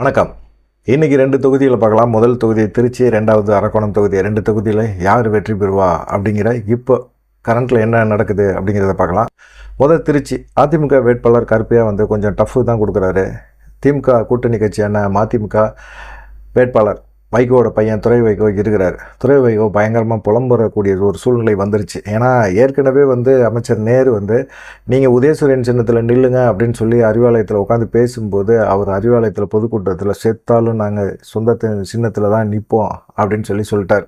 வணக்கம். இன்னைக்கு ரெண்டு தொகுதியில் பார்க்கலாம். முதல் தொகுதி திருச்சி ரெண்டாவது அரக்கோணம் தொகுதி. ரெண்டு தொகுதியில் யார் வெற்றி பெறுவா அப்படிங்கிற இப்போ கரண்ட்டில் என்ன நடக்குது அப்படிங்கிறத பார்க்கலாம். முதல் திருச்சி அதிமுக வேட்பாளர் கருப்பையாக வந்து கொஞ்சம் டஃப்பு தான் கொடுக்குறாரு. திமுக கூட்டணி கட்சியான மதிமுக வேட்பாளர். வைகோவோட பையன் துறை வைகோ இருக்கிறார். துறை வைகோ பயங்கரமாக புலம்புறக்கூடிய ஒரு சூழ்நிலை வந்துருச்சு. ஏன்னா ஏற்கனவே வந்து அமைச்சர் நேரு வந்து நீங்கள் உதயசூரியன் சின்னத்தில் நில்லுங்க அப்படின்னு சொல்லி அறிவாலயத்தில் உட்காந்து பேசும்போது அவர் அறிவாலயத்தில் பொதுக்கூட்டத்தில் செத்தாலும் நாங்கள் சொந்த சின்னத்தில் தான் நிற்போம் அப்படின்னு சொல்லி சொல்லிட்டார்.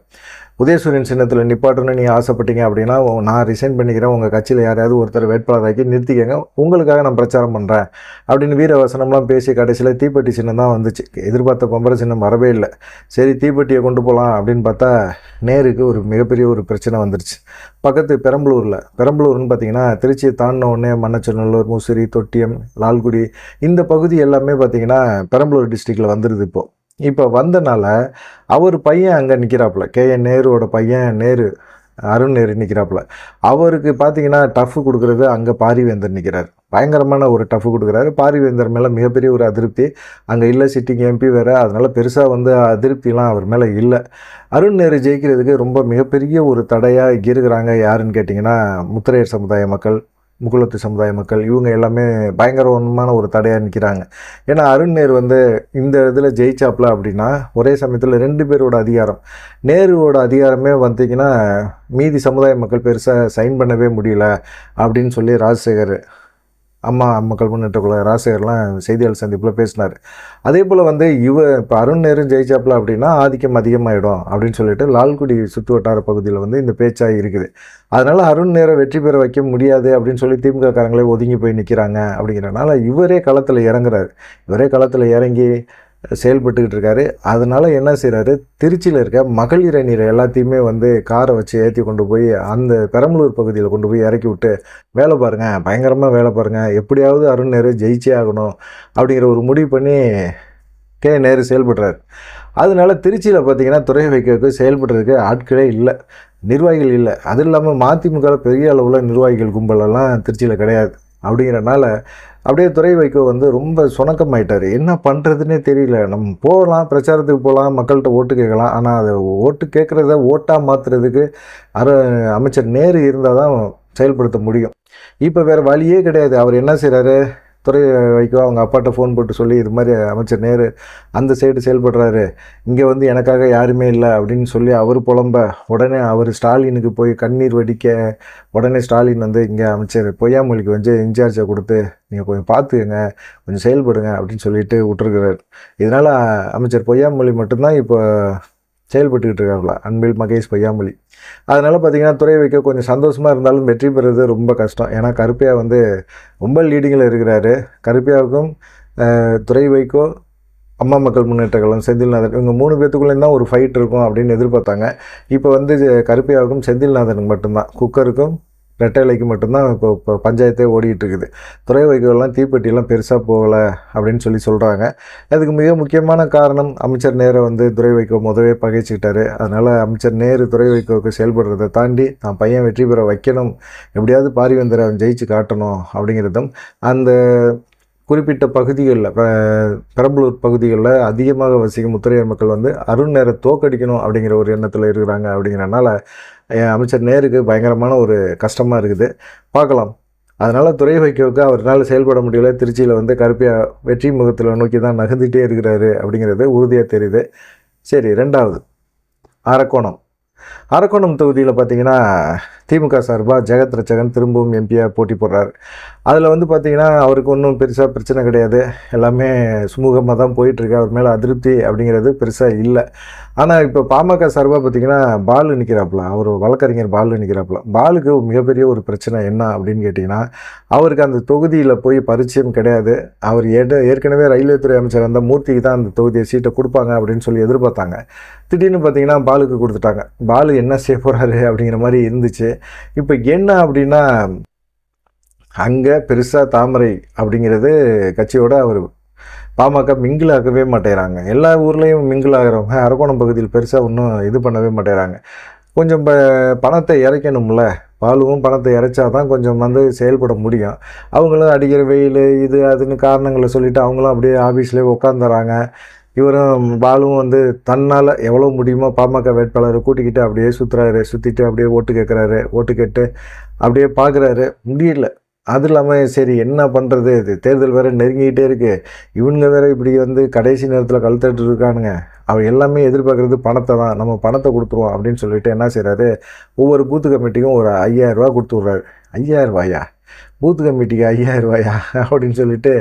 உதயசூரியன் சின்னத்தில் நிப்பாட்டணும்னு நீங்கள் ஆசைப்பட்டீங்க அப்படின்னா நான் ரிசைன் பண்ணிக்கிறேன். உங்கள் கட்சியில் யாரையாவது ஒருத்தர் வேட்பாளராக்கி நிறுத்திக்கங்க. உங்களுக்காக நான் பிரச்சாரம் பண்ணுறேன் அப்படின்னு வீரவசனம்லாம் பேசி கடைசியில் தீப்பெட்டி சின்னம் தான் வந்துச்சு. எதிர்பார்த்த பம்பர சின்னம் வரவே இல்லை. சரி தீப்பெட்டியை கொண்டு போகலாம் அப்படின்னு பார்த்தா நேருக்கு ஒரு மிகப்பெரிய ஒரு பிரச்சனை வந்துருச்சு. பக்கத்து பெரம்பலூரில் பெரம்பலூர்னு பார்த்தீங்கன்னா திருச்சியை தாண்டின உடனே மண்ணச்சநல்லூர் முசிறி தொட்டியம் லால்குடி இந்த பகுதி எல்லாமே பார்த்தீங்கன்னா பெரம்பலூர் டிஸ்ட்ரிக்டில் வந்துடுது இப்போது இப்போ வந்தனால அவர் பையன் அங்கே நிற்கிறாப்புல கே. என். நேருவோட பையன் நேரு அருண் நேரு நிற்கிறாப்புல அவருக்கு பார்த்தீங்கன்னா டஃப் கொடுக்குறது அங்கே பாரிவேந்தர் நிற்கிறார் பயங்கரமான ஒரு டஃப் கொடுக்குறாரு. பாரிவேந்தர் மேலே மிகப்பெரிய ஒரு அதிருப்தி. அங்கே இல்லை சிட்டிங் எம்பி வேறு. அதனால் பெருசாக வந்து அதிருப்திலாம் அவர் மேலே இல்லை. அருண் நேரு ஜெயிக்கிறதுக்கு ரொம்ப மிகப்பெரிய ஒரு தடையாக இருக்கிறாங்க யாருன்னு கேட்டிங்கன்னா முத்திரையர் சமுதாய மக்கள். முகுலத்து சமுதாய மக்கள் இவங்க எல்லாமே பயங்கரமான ஒரு தடையாக நிற்கிறாங்க ஏன்னா அருண் நேரு வந்து இந்த இதில் ஜெயிச்சாப்ல அப்படின்னா ஒரே சமயத்தில் ரெண்டு பேரோட அதிகாரம். நேருவோட அதிகாரமே வந்தீங்கன்னா மீதி சமுதாய மக்கள் பெருசாக சைன் பண்ணவே முடியல அப்படின்னு சொல்லி ராஜசேகர் அம்மா மக்கள் முன்னேற்ற குழு ராஜசேகர்லாம் செய்தியாளர் சந்திப்பில் பேசினார். அதே போல் வந்து இவ இப்போ அருண் நேரு ஜெயிச்சாப்ல அப்படின்னா ஆதிக்கம் அதிகமாகிடும் அப்படின்னு சொல்லிட்டு லால்குடி சுற்று வட்டார பகுதியில் வந்து இந்த பேச்சாக இருக்குது. அதனால் அருண் நேரை வெற்றி பெற வைக்க முடியாது அப்படின்னு சொல்லி திமுக காரங்களே ஒதுங்கி போய் நிற்கிறாங்க அப்படிங்கிறனால இவரே களத்தில் இறங்குறாரு. இவரே களத்தில் இறங்கி செயல்பட்டுக்கிட்டு இருக்காரு. அதனால என்ன செய்கிறாரு திருச்சியில் இருக்க மகளிர் அணியர் எல்லாத்தையுமே வந்து காரை வச்சு ஏற்றி கொண்டு போய் அந்த பெரம்பலூர் பகுதியில் கொண்டு போய் இறக்கி விட்டு வேலை பாருங்கள் பயங்கரமாக வேலை பாருங்கள் எப்படியாவது அருண் நேரு ஜெயிச்சே ஆகணும் அப்படிங்கிற ஒரு முடிவு பண்ணி கே நேரு செயல்படுறாரு. அதனால திருச்சியில் பார்த்தீங்கன்னா துறை வைக்கிறதுக்கு செயல்படுறதுக்கு ஆட்களே இல்லை நிர்வாகிகள் இல்லை. அது இல்லாமல் மதிமுக பெரிய அளவில் நிர்வாகிகள் கும்பலெல்லாம் திருச்சியில் கிடையாது. அப்படிங்கிறனால அப்படியே துறை வைகோ வந்து ரொம்ப சுணக்கமாயிட்டார். என்ன பண்ணுறதுனே தெரியல. நம்ம போகலாம் பிரச்சாரத்துக்கு போகலாம் மக்கள்கிட்ட ஓட்டு கேட்கலாம். ஆனால் அதை ஓட்டு கேட்குறத ஓட்டாக மாற்றுறதுக்கு அர அமைச்சர் நேரு இருந்தால் தான் செயல்படுத்த முடியும். இப்போ வேறு வழியே கிடையாது. அவர் என்ன செய்கிறாரு துறை வைக்கோ அவங்க அப்பாட்ட ஃபோன் போட்டு சொல்லி இது மாதிரி அமைச்சர் நேரு அந்த சைடு செயல்படுறாரு. இங்கே வந்து எனக்காக யாருமே இல்லை அப்படின்னு சொல்லி அவர் புலம்ப உடனே அவர் ஸ்டாலினுக்கு போய் கண்ணீர் வடிக்க உடனே ஸ்டாலின் வந்து இங்கே அமைச்சர் பொய்யாமொழிக்கு வந்து இன்சார்ஜை கொடுத்து நீங்கள் கொஞ்சம் பார்த்துக்கங்க கொஞ்சம் செயல்படுங்க அப்படின்னு சொல்லிட்டு விட்டுருக்குறாரு. இதனால் அமைச்சர் பொய்யாமொழி மட்டும்தான் இப்போ செயல்பட்டுக்கிட்டு இருக்காப்புல. அன்பில் மகேஷ் பொய்யாமொழி. அதனால் பார்த்தீங்கன்னா துறை வைக்க கொஞ்சம் சந்தோஷமாக இருந்தாலும் வெற்றி பெறுறது ரொம்ப கஷ்டம். ஏன்னா கருப்பையா வந்து ரொம்ப லீடிங்கில் இருக்கிறாரு. கருப்பையாவுக்கும் துறை வைக்கோ அம்மா மக்கள் முன்னேற்ற கழகம் செந்தில்நாதன் இவங்க மூணு பேத்துக்குள்ளேயும் தான் ஒரு ஃபைட் இருக்கும் அப்படின்னு எதிர்பார்த்தாங்க. இப்போ வந்து கருப்பையாவுக்கும் செந்தில்நாதனுக்கு மட்டும்தான். குக்கருக்கும் ரெட்டைலைக்கு மட்டும்தான் இப்போ இப்போ பஞ்சாயத்தே ஓடிட்டு இருக்குது துறை வைக்கோல்லாம் தீப்பெட்டியெல்லாம் பெருசாக போகலை அப்படின்னு சொல்லி சொல்கிறாங்க அதுக்கு மிக முக்கியமான காரணம் அமைச்சர் நேரை வந்து துறை வைக்கோ முதவே பகைச்சிக்கிட்டாரு. அதனால் அமைச்சர் நேரு துறை வைக்கோவுக்கு செயல்படுறதை தாண்டி தான் பையன் வெற்றி பெற வைக்கணும். எப்படியாவது பாரிவேந்தரை அவன் ஜெயிச்சு காட்டணும் அப்படிங்கிறதும் அந்த குறிப்பிட்ட பகுதிகளில் பெரம்பலூர் பகுதிகளில் அதிகமாக வசிக்கும் முத்திரையர் மக்கள் வந்து அருண் நேரை தோக்கடிக்கணும் அப்படிங்கிற ஒரு எண்ணத்தில் இருக்கிறாங்க அப்படிங்கிறனால அமைச்சர் நேருக்கு பயங்கரமான ஒரு கஷ்டமாக இருக்குது. பார்க்கலாம். அதனால் துறை வைக்கவுக்கு அவரால் செயல்பட முடியல. திருச்சியில் வந்து கருப்பியா வெற்றி முகத்தில் நோக்கி தான் நகர்ந்துகிட்டே இருக்கிறாரு அப்படிங்கிறது உறுதியாக தெரியுது. சரி ரெண்டாவது. அரக்கோணம் அரக்கோணம் தொகுதியில் பார்த்தீங்கன்னா திமுக சார்பாக ஜெகத் ரச்சகன் திரும்பவும் எம்பியாக போட்டி போடுறார். அதில் வந்து பார்த்தீங்கன்னா அவருக்கு ஒன்றும் பெருசாக பிரச்சனை கிடையாது. எல்லாமே சுமூகமாக தான் போயிட்டுருக்கு. அவர் மேலே அதிருப்தி அப்படிங்கிறது பெருசாக இல்லை. ஆனால் இப்போ பாமக சார்பாக பார்த்தீங்கன்னா பாலு நிற்கிறாப்புல அவர் வழக்கறிஞர் பாலு நிற்கிறாப்புல பாலுக்கு மிகப்பெரிய ஒரு பிரச்சனை என்ன அப்படின்னு கேட்டிங்கன்னா அவருக்கு அந்த தொகுதியில் போய் பரிச்சயம் கிடையாது. அவர் ஏட ஏற்கனவே ரயில்வே துறை அமைச்சர் அந்த மூர்த்திக்கு தான் அந்த தொகுதியை சீட்டை கொடுப்பாங்க அப்படின்னு சொல்லி எதிர்பார்த்தாங்க. திடீர்னு பார்த்தீங்கன்னா பாலுக்கு கொடுத்துட்டாங்க. பாலு என்ன செய்ய போகிறாரு அப்படிங்கிற மாதிரி இருந்துச்சு. இப்போ என்ன அப்படின்னா அங்கே பெருசாக தாமரை அப்படிங்கிறது கட்சியோட அவர் பாமக மிங்கிள் ஆகவே மாட்டேறாங்க. எல்லா ஊர்லேயும் மிங்கிள் ஆகிறவங்க அரக்கோணம் பகுதியில் பெருசாக ஒன்றும் இது பண்ணவே மாட்டேறாங்க. கொஞ்சம் ப- பணத்தை இறைக்கணும்ல. பாலுவும் பணத்தை இறைச்சா தான் கொஞ்சம் வந்து செயல்பட முடியும். அவங்களும் அடிக்கிற வெயில் இது அதுன்னு காரணங்களை சொல்லிவிட்டு அவங்களும் அப்படியே ஆஃபீஸ்லேயே உட்காந்துறாங்க இவரும் பாலும் வந்து தன்னால் எவ்வளோ முடியுமோ பாமக வேட்பாளரை கூட்டிக்கிட்டு அப்படியே சுற்றுறாரு சுற்றிட்டு அப்படியே ஓட்டு கேட்குறாரு ஓட்டு கேட்டு அப்படியே பார்க்குறாரு முடியல. அது இல்லாமல் சரி என்ன பண்ணுறது இது தேர்தல் வேறு நெருங்கிக்கிட்டே இருக்குது இவனுங்க வேற இப்படி வந்து கடைசி நேரத்தில் கழுத்தட்டு இருக்கானுங்க. அவன் எல்லாமே எதிர்பார்க்குறது பணத்தை தான். நம்ம பணத்தை கொடுத்துருவோம் அப்படின்னு சொல்லிட்டு என்ன செய்கிறாரு ஒவ்வொரு பூத்து கமிட்டிக்கும் ஒரு ஐயாயிரரூவா கொடுத்து விட்றாரு. ஐயாயிரம் பூத் கமிட்டிக்கு ஐயாயிரம் ரூபாயா அப்படின்னு சொல்லிட்டு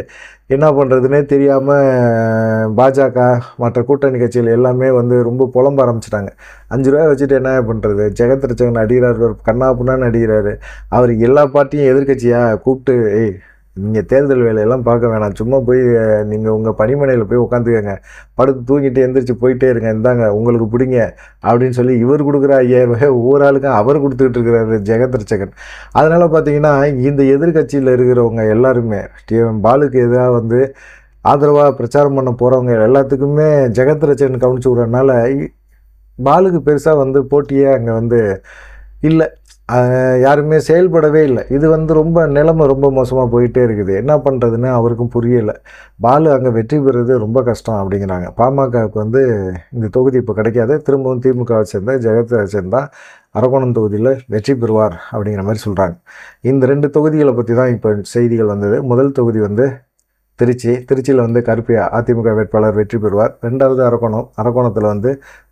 என்ன பண்ணுறதுனே தெரியாமல் பாஜக மற்ற கூட்டணி கட்சிகள் எல்லாமே வந்து ரொம்ப புலம்ப ஆரம்பிச்சிட்டாங்க. அஞ்சு ரூபாய் வச்சுட்டு என்ன பண்ணுறது ஜெகத் ரச்சகன் அடிக்கிறாரு கண்ணா புண்ணான்னு அடிக்கிறாரு அவர் எல்லா பார்ட்டியும் எதிர்கட்சியாக கூப்பிட்டு ஏய் நீங்கள் தேர்தல் வேலையெல்லாம் பார்க்க வேணாம். சும்மா போய் நீங்கள் உங்கள் பணிமனையில் போய் உட்காந்துக்கங்க படுத்து தூங்கிட்டு எந்திரிச்சு போயிட்டே இருங்க. இந்தாங்க உங்களுக்கு பிடிங்க அப்படின்னு சொல்லி இவர் கொடுக்குற ஐயாயிரம் ரூபாய் ஒவ்வொரு ஆளுக்கும் அவர் கொடுத்துக்கிட்டு இருக்கிறாரு ஜெகத் ரச்சகன் அதனால் பார்த்தீங்கன்னா இந்த எதிர்க்கட்சியில் இருக்கிறவங்க எல்லாருமே டிஎம் பாலுக்கு எதிராக வந்து ஆதரவாக பிரச்சாரம் பண்ண போகிறவங்க எல்லாத்துக்குமே ஜெகத் ரச்சகன் கவனிச்சு விட்றதுனால பாலுக்கு பெருசாக வந்து போட்டியே அங்கே வந்து இல்லை. யாருமே செயல்படவே இல்லை. இது வந்து ரொம்ப நிலைமை ரொம்ப மோசமாக போயிட்டே இருக்குது. என்ன பண்ணுறதுன்னு அவருக்கும் புரியலை. பாலு அங்கே வெற்றி பெறுறது ரொம்ப கஷ்டம் அப்படிங்கிறாங்க. பாமகவுக்கு வந்து இந்த தொகுதி இப்போ கிடைக்காது. திரும்பவும் திமுகவை சேர்ந்த ஜெகத்தை சேர்ந்தா அரக்கோணம் தொகுதியில் வெற்றி பெறுவார் அப்படிங்கிற மாதிரி சொல்கிறாங்க இந்த ரெண்டு தொகுதிகளை பற்றி தான் இப்போ செய்திகள் வந்தது. முதல் தொகுதி வந்து திருச்சி. திருச்சியில் வந்து கருப்பியா அதிமுக வேட்பாளர் வெற்றி பெறுவார். ரெண்டாவது அரக்கோணம். அரக்கோணத்தில் வந்து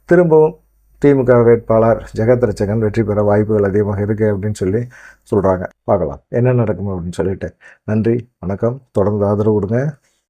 திரும்பவும் திமுக வேட்பாளர் ஜெகத் ரச்சகன் வெற்றி பெற வாய்ப்புகள் அதிகமாக இருக்குது அப்படின்னு சொல்லி சொல்கிறாங்க பார்க்கலாம். என்ன நடக்கும் அப்படின்னு சொல்லிட்டு. நன்றி வணக்கம். தொடர்ந்து ஆதரவு கொடுங்க.